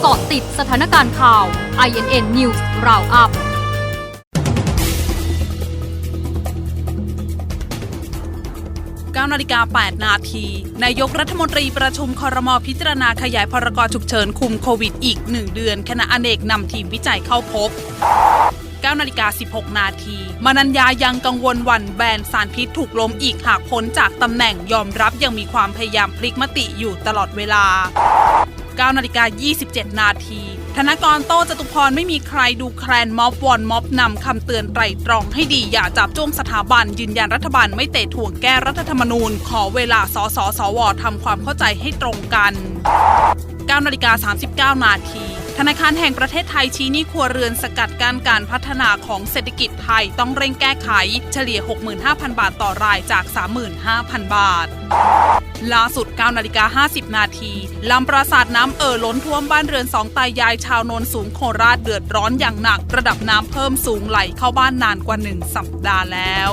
เกาะติดสถานการณ์ข่าว INN News Roundup 9นาฬิกา8นาที นายกรัฐมนตรีประชุมคอรมอพิจารณาขยายพรกฉุกเฉินคุมโควิดอีก 1 เดือน คณะอเนกนำทีมวิจัยเข้าพบ9นาฬิกา16 นาทีมานัญญายังกังวลวันแบนสารพิษถูกล้มอีกหากพ้นจากตำแหน่งยอมรับยังมีความพยายามพลิกมติอยู่ตลอดเวลา 9นาฬิกา27 นาที ธนกรโต้จตุพรไม่มีใครดูแคลนม็อบวอนม็อบนำคำเตือนไตรตรองให้ดีอย่าจับจ้วงสถาบัน ยืนยันรัฐบาลไม่เตะถ่วงแก้รัฐธรรมนูญ ขอเวลาสสสวทำความเข้าใจให้ตรงกัน 9นาฬิกา39 นาที ธนาคารแห่งประเทศไทยชี้หนี้ครัวเรือนสกัดกั้นการพัฒนาของเศรษฐกิจไทยต้องเร่งแก้ไข เฉลี่ย 65,000 บาทต่อรายจาก 35,000 บาทล่าสุด9นาฬิกา50 นาทีลำปราสาทน้ำเอ่อล้นท่วมบ้านเรือนสองตายายชาวโนนสูงโคราชเดือดร้อนอย่างหนัก ระดับน้ำเพิ่มสูงไหลเข้าบ้านนานกว่า 1 สัปดาห์แล้ว